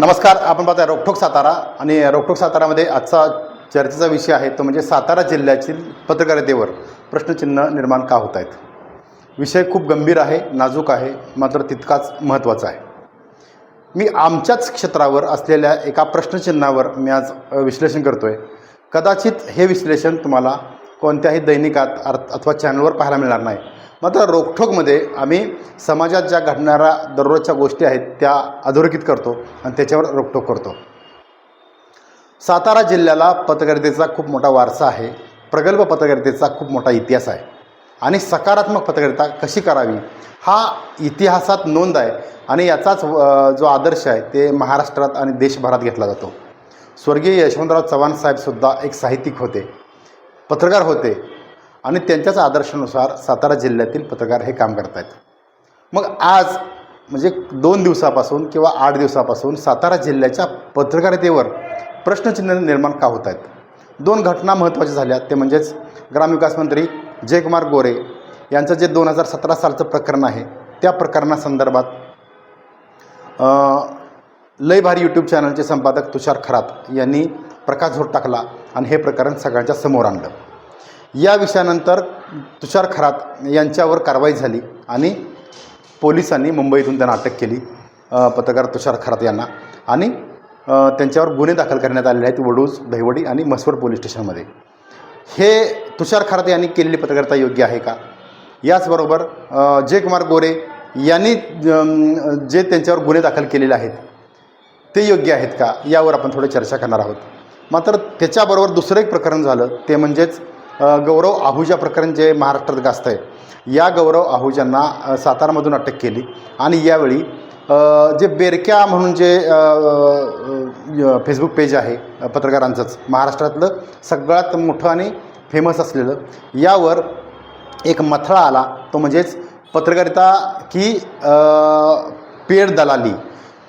नमस्कार आपण पाहताय रोकठोक सातारा आणि रोकठोक सातारामध्ये आजचा चर्चेचा विषय आहे तो म्हणजे सातारा जिल्ह्यातील पत्रकारितेवर प्रश्नचिन्ह निर्माण का होत आहेत? विषय खूप गंभीर आहे नाजूक आहे मात्र तितकाच महत्त्वाचा आहे. मी आमच्याच क्षेत्रावर असलेल्या एका प्रश्नचिन्हावर मी आज विश्लेषण करतो आहे कदाचित हे विश्लेषण तुम्हाला कोणत्याही दैनिकात अर्थ अथवा चॅनलवर पाहायला मिळणार नाही. मात्र रोकठोकमध्ये आम्ही समाजात ज्या घडणाऱ्या दररोजच्या गोष्टी आहेत त्या अधोरेखित करतो आणि त्याच्यावर रोकठोक करतो. सातारा जिल्ह्याला पत्रकारितेचा खूप मोठा वारसा आहे. प्रगल्भ पत्रकारितेचा खूप मोठा इतिहास आहे. आणि सकारात्मक पत्रकारिता कशी करावी? हा इतिहासात नोंद आहे आणि याचाच जो आदर्श आहे ते महाराष्ट्रात आणि देशभरात घेतला जातो. स्वर्गीय यशवंतराव चव्हाण साहेबसुद्धा एक साहित्यिक होते. पत्रकार होते. आणि त्यांच्याच आदर्शानुसार सातारा जिल्ह्यातील पत्रकार हे काम करत आहेत मग आज म्हणजे दोन दिवसापासून किंवा आठ दिवसापासून सातारा जिल्ह्याच्या पत्रकारितेवर प्रश्नचिन्ह निर्माण का होत आहेत दोन घटना महत्त्वाच्या झाल्या ते म्हणजेच ग्रामविकास मंत्री जयकुमार गोरे यांचं जे दोन हजार सतरा सालचं प्रकरण आहे त्या प्रकरणासंदर्भात लय भारी यूट्यूब चॅनलचे संपादक तुषार खरात यांनी प्रकाशझोत टाकला आणि हे प्रकरण सगळ्यांच्या समोर आणलं. या विषयानंतर तुषार खरात यांच्यावर कारवाई झाली आणि पोलिसांनी मुंबईतून त्यांना अटक केली पत्रकार तुषार खरात यांना. आणि त्यांच्यावर गुन्हे दाखल करण्यात आलेले आहेत वडूज दहिवडी आणि मसवड पोलीस स्टेशनमध्ये. हे तुषार खरात यांनी केलेली पत्रकारिता योग्य आहे का? याचबरोबर जयकुमार गोरे यांनी जे त्यांच्यावर गुन्हे दाखल केलेले आहेत ते योग्य आहेत का? यावर आपण थोडी चर्चा करणार आहोत. मात्र त्याच्याबरोबर दुसरं एक प्रकरण झालं ते म्हणजेच गौरव आहुजा प्रकरण जे महाराष्ट्रात गाजत आहे या गौरव आहुजांना सातारामधून अटक केली. आणि यावेळी जे बेरक्या म्हणून जे फेसबुक पेज आहे पत्रकारांचंच महाराष्ट्रातलं सगळ्यात मोठं आणि फेमस असलेलं यावर एक मथळा आला. तो म्हणजेच पत्रकारिता की पेड दलाली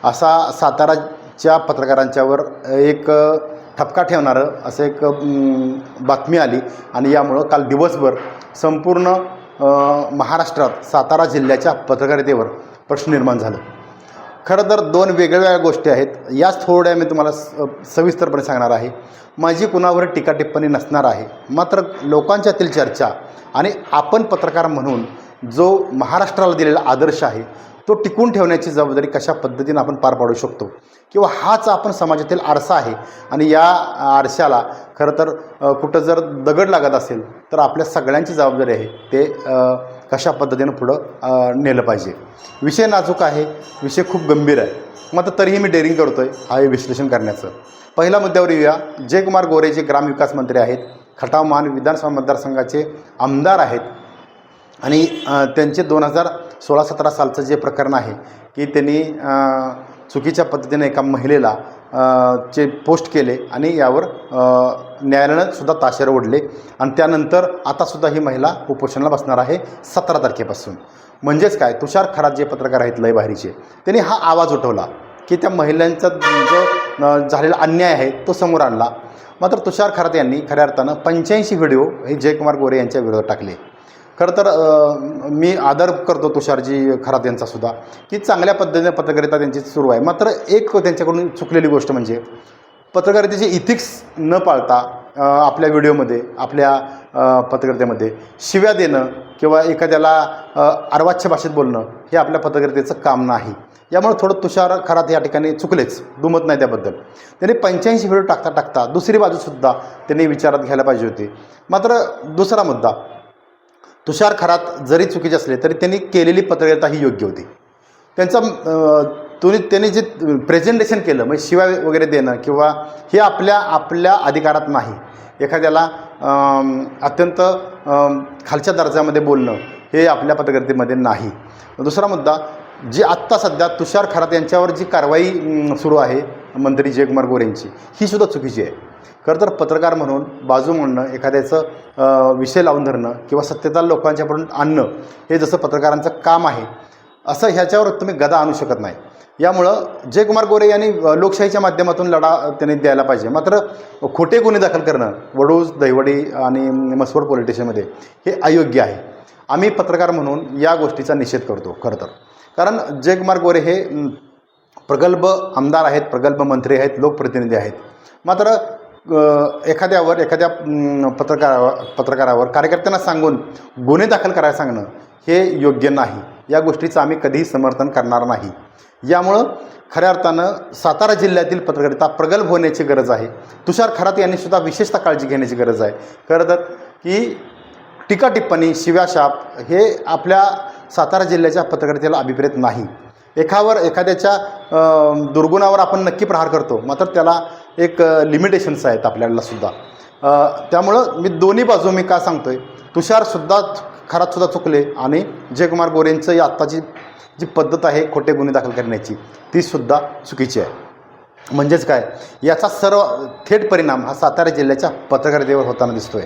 असा साताराच्या पत्रकारांच्यावर एक ठपका ठेवणारं असं एक बातमी आली. आणि यामुळं काल दिवसभर संपूर्ण महाराष्ट्रात सातारा जिल्ह्याच्या पत्रकारितेवर प्रश्न निर्माण झालं. खरं तर दोन वेगवेगळ्या गोष्टी आहेत. याच थोड्या मी तुम्हाला स सविस्तरपणे सांगणार आहे. माझी कुणावर टीका टिप्पणी नसणार आहे. मात्र लोकांच्यातील चर्चा आणि आपण पत्रकार म्हणून जो महाराष्ट्राला दिलेला आदर्श आहे तो टिकून ठेवण्याची जबाबदारी कशा पद्धतीनं आपण पार पाडू शकतो? किंवा हाच आपण समाजातील आरसा आहे. आणि या आरशाला खरं तर कुठं जर दगड लागत असेल तर आपल्या सगळ्यांची जबाबदारी आहे. ते कशा पद्धतीनं पुढं नेलं पाहिजे. विषय नाजूक आहे. विषय खूप गंभीर आहे. मात्र तरीही मी डेअरिंग करतो आहे हा हे विश्लेषण करण्याचं. पहिल्या मुद्द्यावर येऊया. जयकुमार गोरे जे ग्रामविकास मंत्री आहेत खटाव महान विधानसभा मतदारसंघाचे आमदार आहेत. आणि त्यांचे दोन हजार सोळा सतरा सालचं जे प्रकरण आहे की त्यांनी चुकीच्या पद्धतीने एका महिलेला चे पोस्ट केले आणि यावर अ, न्यायालयानं सुद्धा ताशेर ओढले. आणि त्यानंतर आतासुद्धा ही महिला उपोषणाला बसणार आहे सतरा तारखेपासून. म्हणजेच काय? तुषार खरात जे पत्रकार आहेत लय बाहेरीचे त्यांनी हा आवाज उठवला की त्या महिलांचा जो झालेला अन्याय आहे तो समोर आणला. मात्र तुषार खरात यांनी खऱ्या अर्थानं पंच्याऐंशी व्हिडिओ हे जयकुमार गोरे यांच्या विरोधात टाकले. खरं तर मी आदर करतो तुषारजी खरात यांचासुद्धा की चांगल्या पद्धतीने पत्रकारिता त्यांची सुरू आहे. मात्र एक त्यांच्याकडून चुकलेली गोष्ट म्हणजे पत्रकारितेचे इथिक्स न पाळता आपल्या व्हिडिओमध्ये आपल्या पत्रकारितेमध्ये शिव्या देणं किंवा एखाद्याला अ, अर्वाच्य भाषेत बोलणं हे आपल्या पत्रकारितेचं काम नाही. यामुळे थोडं तुषार खरात या ठिकाणी चुकलेच दुमत नाही त्याबद्दल. त्यांनी पंच्याऐंशी व्हिडिओ टाकता टाकता दुसरी बाजूसुद्धा त्यांनी विचारात घ्यायला पाहिजे होती. मात्र दुसरा मुद्दा तुषार खरात जरी चुकीचे असले तरी त्यांनी केलेली पत्रकारिता ही योग्य होती. त्यांचा तुम्ही त्यांनी जे प्रेझेंटेशन केलं म्हणजे शिवाय वगैरे देणं किंवा हे आपल्या आपल्या अधिकारात नाही. एखाद्याला अत्यंत खालच्या दर्जामध्ये बोलणं हे आपल्या पत्रकारितेमध्ये नाही. दुसरा मुद्दा जी आत्ता सध्या तुषार खरात यांच्यावर जी कारवाई सुरू आहे मंत्री जयकुमार गोरे यांची ही सुद्धा चुकीची आहे. खरं तर पत्रकार म्हणून बाजू म्हणणं एखाद्याचं विषय लावून धरणं किंवा सत्यता लोकांच्यापर्यंत आणणं हे जसं पत्रकारांचं काम आहे असं ह्याच्यावर तुम्ही गदा आणू शकत नाही. यामुळं जयकुमार गोरे यांनी लोकशाहीच्या माध्यमातून लढा त्यांनी द्यायला पाहिजे. मात्र खोटे गुन्हे दाखल करणं वडूज दहिवडी आणि मसवड पोलीस स्टेशनमध्ये हे अयोग्य आहे. आम्ही पत्रकार म्हणून या गोष्टीचा निषेध करतो खरं तर. कारण जयकुमार गोरे हे प्रगल्भ आमदार आहेत प्रगल्भ मंत्री आहेत लोकप्रतिनिधी आहेत. मात्र एखाद्यावर एखाद्या पत्रकारावर पत्रकारावर कार्यकर्त्यांना सांगून गुन्हे दाखल करायला सांगणं हे योग्य नाही. या गोष्टीचं आम्ही कधीही समर्थन करणार नाही. यामुळं खऱ्या अर्थानं सातारा जिल्ह्यातील पत्रकारिता प्रगल्भ होण्याची गरज आहे. तुषार खरात यांनी सुद्धा विशेषतः काळजी घेण्याची गरज आहे. खरं तर की टीका टिप्पणी शिव्याशाप हे आपल्या सातारा जिल्ह्याच्या पत्रकारितेला अभिप्रेत नाही. एकावर एखाद्याच्या दुर्गुणावर आपण नक्की प्रहार करतो. मात्र त्याला एक लिमिटेशन्स आहेत आपल्याला सुद्धा. त्यामुळं मी दोन्ही बाजू मी का सांगतोय? तुषारसुद्धा खरातसुद्धा चुकले आणि जयकुमार गोरेंचं ही आत्ताची जी पद्धत आहे खोटे गुन्हे दाखल करण्याची तीसुद्धा चुकीची आहे. म्हणजेच काय? याचा सर्व थेट परिणाम हा सातारा जिल्ह्याच्या पत्रकारितेवर होताना दिसतोय.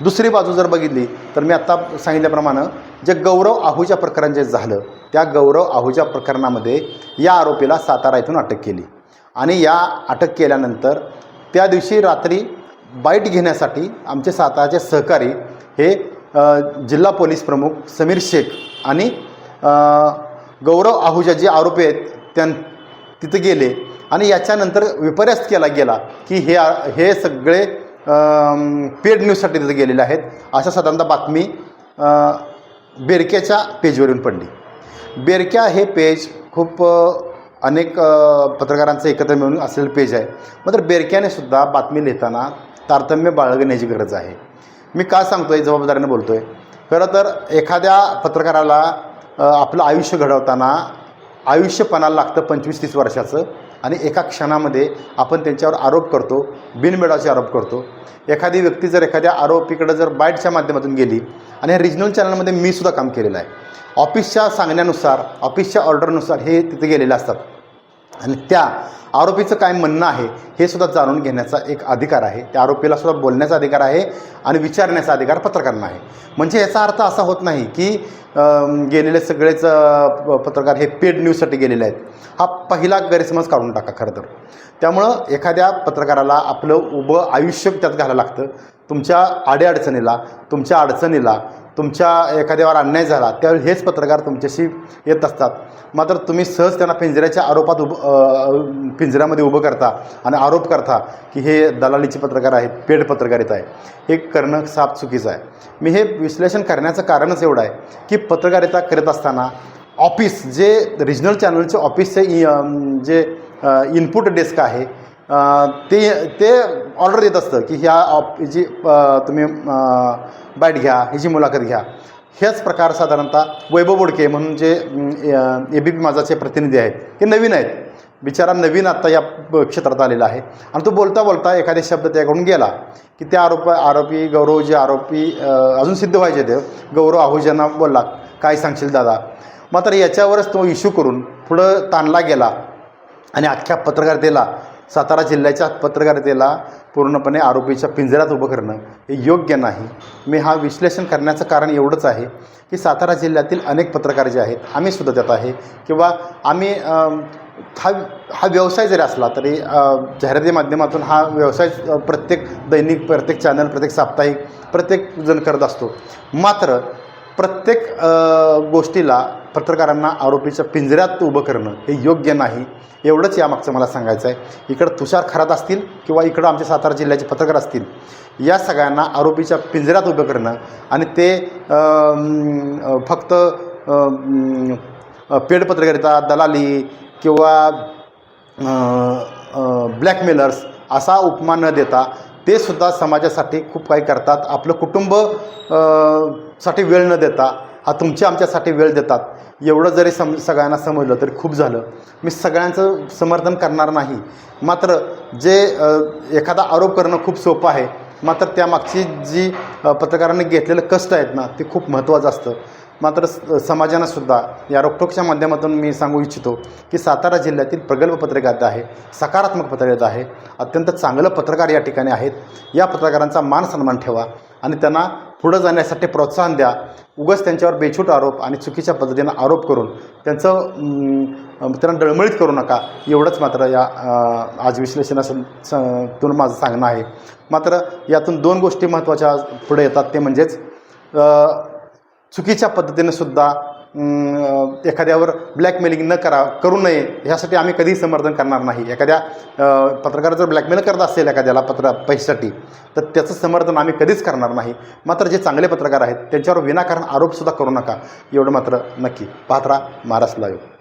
दुसरी बाजू जर बघितली तर मी आत्ता सांगितल्याप्रमाणे जे गौरव आहूजा प्रकरण जे झालं त्या गौरव आहूच्या प्रकरणामध्ये या आरोपीला सातारा येथून अटक केली. आणि या अटक केल्यानंतर त्या दिवशी रात्री बाईट घेण्यासाठी आमचे साताराचे सहकारी हे जिल्हा पोलीस प्रमुख समीर शेख आणि गौरव आहुजा जे आरोपी आहेत त्यां तिथं गेले. आणि याच्यानंतर विपर्यास केला गेला की हे हे सगळे पेड न्यूजसाठी तिथे गेलेले आहेत. अशा साधारणतः बातमी बेरक्याच्या पेजवरून पडली. बेरक्या हे पेज खूप अनेक पत्रकारांचं एकत्र मिळून असलेलं पेज आहे. मात्र बेरक्याने सुद्धा बातमी लिहिताना तारतम्य बाळगण्याची गरज आहे. मी का सांगतोय? जबाबदारीने बोलतोय. खरं तर एखाद्या पत्रकाराला आपलं आयुष्य घडवताना आयुष्य पणाला लागतं पंचवीस तीस वर्षाचं. आणि एका क्षणामध्ये आपण त्यांच्यावर आरोप करतो बिनमेळाचे आरोप करतो. एखादी व्यक्ती जर एखाद्या आरोपीकडे जर बाईटच्या माध्यमातून गेली आणि ह्या रिजनल चॅनलमध्ये मी सुद्धा काम केलेलं आहे. ऑफिसच्या सांगण्यानुसार ऑफिसच्या ऑर्डरनुसार हे तिथे गेलेले असतात. आणि त्या आरोपीचं काय म्हणणं आहे हे सुद्धा जाणून घेण्याचा एक अधिकार आहे. त्या आरोपीला सुद्धा बोलण्याचा अधिकार आहे आणि विचारण्याचा अधिकार पत्रकारांना आहे. म्हणजे याचा अर्थ असा होत नाही की गेलेले सगळेच प- पत्रकार हे पेड न्यूजसाठी गेलेले आहेत. हा पहिला गैरसमज काढून टाका खरं तर. त्यामुळं एखाद्या पत्रकाराला आपलं उभं आयुष्य त्यात घालायला लागतं. तुमच्या आडेअडचणीला तुमच्या अडचणीला तुमच्या एखाद्यावर अन्याय झाला त्यावेळी हेच पत्रकार तुमच्याशी येत असतात. मात्र तुम्ही सहज त्यांना पिंजऱ्याच्या आरोपात उभ पिंजऱ्यामध्ये उभं करता आणि आरोप करता की हे दलालीचे पत्रकार आहेत पेड पत्रकारिता आहे. हे करणं साफ चुकीचं आहे. मी हे विश्लेषण करण्याचं कारणच एवढं आहे की पत्रकारिता करत असताना ऑफिस जे रिजनल चॅनलचे ऑफिसचे इ- जे इनपुट डेस्क आहे ते ते ऑर्डर देत असतं की ह्या ऑप जी तुम्ही बॅट घ्या ह्याची मुलाखत घ्या. हेच प्रकार साधारणतः वैभव बोडके म्हणून जे ए बी पी माझाचे प्रतिनिधी आहेत हे नवीन आहेत. बिचारा नवीन आत्ता या क्षेत्रात आलेला आहे. आणि तो बोलता बोलता एखादे शब्द त्याकडून गेला की त्या आरोप आरोपी गौरव जे आरोपी अजून सिद्ध व्हायचे ते गौरव आहुजांना बोलला काय सांगशील दादा? मात्र याच्यावरच तो इश्यू करून पुढं ताणला गेला आणि अख्ख्या पत्रकारितेला सातारा जिल्ह्याच्या पत्रकारितेला पूर्णपणे आरोपीच्या पिंजऱ्यात उभं करणं हे योग्य नाही. मी हा विश्लेषण करण्याचं कारण एवढंच आहे की सातारा जिल्ह्यातील अनेक पत्रकार जे आहेत आम्ही सुद्धा त्यात आहे किंवा आम्ही हा हा व्यवसाय जरी असला तरी जाहिराती माध्यमातून हा व्यवसाय प्रत्येक दैनिक प्रत्येक चॅनल प्रत्येक साप्ताहिक प्रत्येक जण करत असतो. मात्र प्रत्येक गोष्टीला पत्रकारांना आरोपीच्या पिंजऱ्यात उभं करणं हे योग्य नाही. एवढंच यामागचं मला सांगायचं आहे इकडं तुषार खरात असतील किंवा इकडं आमच्या सातारा जिल्ह्याचे पत्रकार असतील या सगळ्यांना आरोपीच्या पिंजऱ्यात उभं करणं आणि ते फक्त पेड पत्रकारिता दलाली किंवा ब्लॅकमेलर्स असा उपमा न देता ते सुद्धा समाजासाठी खूप काही करतात. आपलं कुटुंबसाठी वेळ न देता हा तुमच्या आमच्यासाठी वेळ देतात. एवढं जरी सम सगळ्यांना समजलं तरी खूप झालं. मी सगळ्यांचं समर्थन करणार नाही. मात्र जे एखादा आरोप करणं खूप सोपं आहे मात्र त्यामागची जी पत्रकारांनी घेतलेलं कष्ट आहेत ना ते खूप महत्त्वाचं असतं. मात्र स- समाजानं सुद्धा या रोखोकच्या माध्यमातून मी सांगू इच्छितो की सातारा जिल्ह्यातील प्रगल्भ पत्रकारिता आहे सकारात्मक पत्रकारिता आहे अत्यंत चांगलं पत्रकार या ठिकाणी आहेत. या पत्रकारांचा मान सन्मान ठेवा आणि त्यांना पुढं जाण्यासाठी प्रोत्साहन द्या. उगाच त्यांच्यावर बेछूट आरोप आणि चुकीच्या पद्धतीनं आरोप करून त्यांचं त्यांना डळमळीत करू नका. एवढंच मात्र या आज विश्लेषणातून माझं सांगणं आहे. मात्र यातून दोन गोष्टी महत्त्वाच्या पुढे येतात. ते म्हणजेच चुकीच्या पद्धतीनं सुद्धा एखाद्यावर ब्लॅकमेलिंग न करा करू नये ह्यासाठी आम्ही कधीही समर्थन करणार नाही. एखाद्या पत्रकार जर ब्लॅकमेल करत असेल एखाद्याला पत्र पैशासाठी तर त्याचं समर्थन आम्ही कधीच करणार नाही. मात्र जे चांगले पत्रकार आहेत त्यांच्यावर विनाकारण आरोपसुद्धा करू नका. एवढं मात्र नक्की. पाहत राहा महाराष्ट्र लाईव्ह